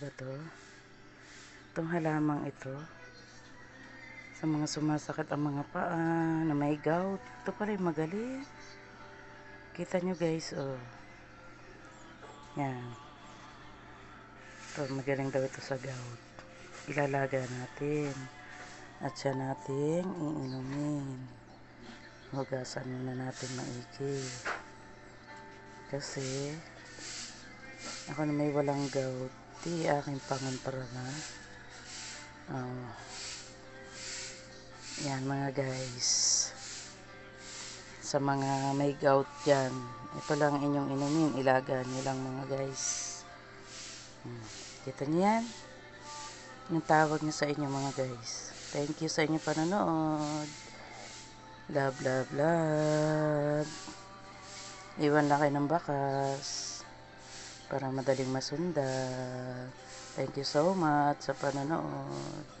ba to? Itong halamang ito. Sa mga sumasakit ang mga paa, na may gout. Ito pala yung magaling. Kita nyo guys, oh. Yan. Ito, magaling daw ito sa gout. Ilalaga natin. At siya natin iinumin. Hugasan muna natin maigi. Kasi, ako na may walang gout, di aking pangontra na. Oh. Yan mga guys. Sa mga may gout dyan, ito lang inyong inumin. Ilaga nyo lang mga guys. Hmm. Kita nyo yan? Yung tawag nyo sa inyo mga guys. Thank you sa inyong panonood. Love, love, love. Iwan lang kayo ng bakas para madaling masundan. Thank you so much sa panonood.